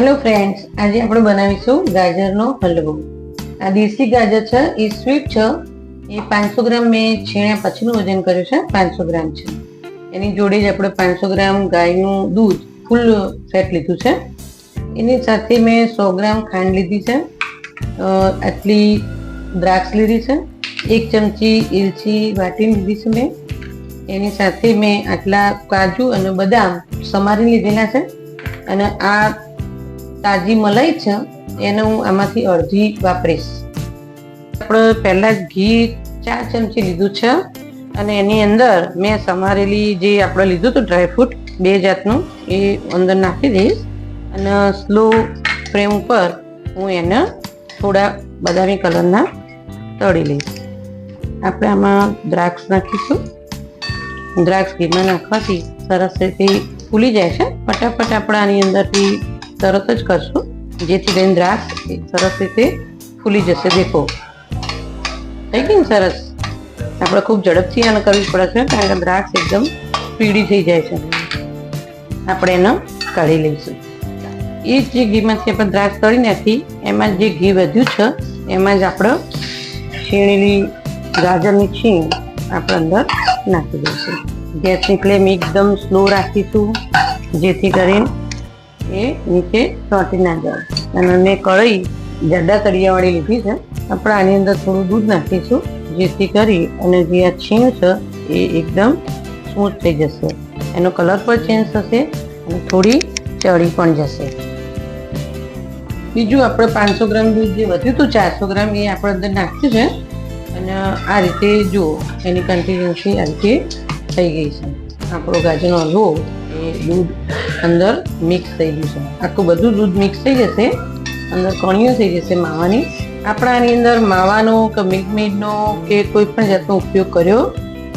Hello friends આજે આપણે બનાવીશું ગાજરનો હલવો. આ દેશી ગાજર છે, એ સ્વીટ છે. એ પાંચસો ગ્રામ મેં છીણ્યા પછીનું વજન કર્યું છે, પાંચસો ગ્રામ છે. એની જોડે જ આપણે પાંચસો ગ્રામ ગાયનું દૂધ ફૂલ ફેટ લીધું છે. એની સાથે મેં સો ગ્રામ ખાંડ લીધી છે. આટલી દ્રાક્ષ લીધી છે. એક ચમચી ઇલચી વાટીને લીધી છે મેં. એની સાથે મેં આટલા કાજુ અને બદામ સમારી લીધેલા છે. અને આ તાજી મલાઈ છે, એને હું આમાંથી અડધી વાપરીશ. આપણે પહેલાં જ ઘી ચાર ચમચી લીધું છે, અને એની અંદર મેં સમારેલી જે આપણે લીધું હતું ડ્રાયફ્રૂટ બે જાતનું, એ અંદર નાખી દઈશ. અને સ્લો ફ્લેમ ઉપર હું એને થોડા બદામી કલરના તળી લઈશ. આપણે આમાં દ્રાક્ષ નાખીશું. દ્રાક્ષ ઘીમાં નાખવાથી સરસ રીતે ફૂલી જાય છે. ફટાફટ આપણે આની અંદરથી તરત જ કરશું. જેથી કરીને દ્રાક્ષ સરસ રીતે ફૂલી જશે. દેખો. થઈ ગઈ ને સરસ? આપણે ખૂબ ઝડપથી આને કરવી પડે છે, કારણ કે દ્રાક્ષ એકદમ પીળી થઈ જાય છે. આપણે એને કાઢી લઈશું. એ જ ઘીમાંથી આપણે દ્રાક્ષ તળી નાખી એમાં જે ઘી વધ્યું છે, એમાં જ આપણે છીણેલી ગાજરની છીણ આપણે અંદર નાખી દઈશું. ગેસની ફ્લેમ એકદમ સ્લો રાખીશું, જેથી કરીને એ નીચે ચોંટી ના જાય. અને મેં કઢાઈ જાડા તળિયાવાળી લીધી છે. આપણે આની અંદર થોડું દૂધ નાખીશું, જેથી કરી અને જે આ છીણ છે એ એકદમ સ્મૂથ થઈ જશે. એનો કલર પણ ચેન્જ થશે અને થોડી ચડી પણ જશે. બીજું આપણે પાંચસો ગ્રામ દૂધ જે વધ્યું હતું, ચારસો ગ્રામ, એ આપણે અંદર નાખ્યું છે. અને આ રીતે જુઓ, એની કન્ટિન્યુસી આ રીતે થઈ ગઈ છે. આપણો ગાજરનો હલવો એ દૂધ અંદર મિક્સ થઈ જશે આખું બધું દૂધ મિક્સ થઈ જશે, અંદર કણીઓ થઈ જશે માવાની. આપણે આની અંદર માવાનો કે મિલ્કમેડનો કે કોઈ પણ જાતનો ઉપયોગ કર્યો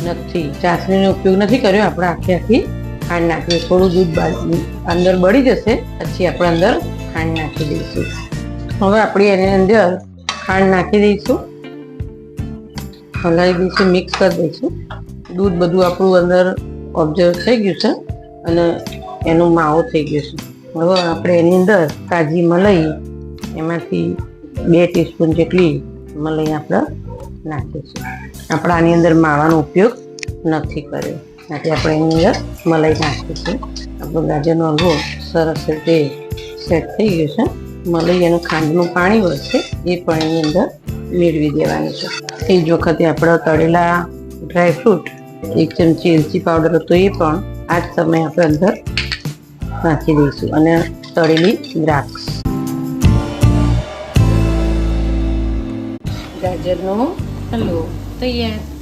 નથી. ચાસણીનો ઉપયોગ નથી કર્યો, આપણે આખી આખી ખાંડ નાખીએ થોડું દૂધ અંદર બળી જશે, પછી આપણે અંદર ખાંડ નાખી દઈશું. હવે આપણે એની અંદર ખાંડ નાખી દઈશું. હલાવી દઈશું મિક્સ કરી દઈશું. દૂધ બધું આપણું અંદર ઓબ્ઝર્વ થઈ ગયું છે અને એનું માવો થઈ ગયું છે. હવે આપણે એની અંદર કાજી મલાઈ, એમાંથી બે ટીસ્પૂન જેટલી મલાઈ આપણે નાખીશું આપણે આની અંદર માવાનો ઉપયોગ નથી કર્યો. એટલે આપણે એની અંદર મલાઈ નાખીશું આપણો ગાજરનો હલવો સરસ રીતે સેટ થઈ ગયો છે. મલાઈ અને ખાંડનું પાણી હોય છે, એ પણ એની અંદર મેળવી દેવાનું છે. એ જ વખતે આપણે તળેલા ડ્રાયફ્રૂટ એક ચમચી એલચી પાવડર હતો એ પણ આ જ સમયે આપણે અંદર નાખી દઈશું અને તળેલી દ્રાક્ષ. ગાજરનો હલવો તૈયાર.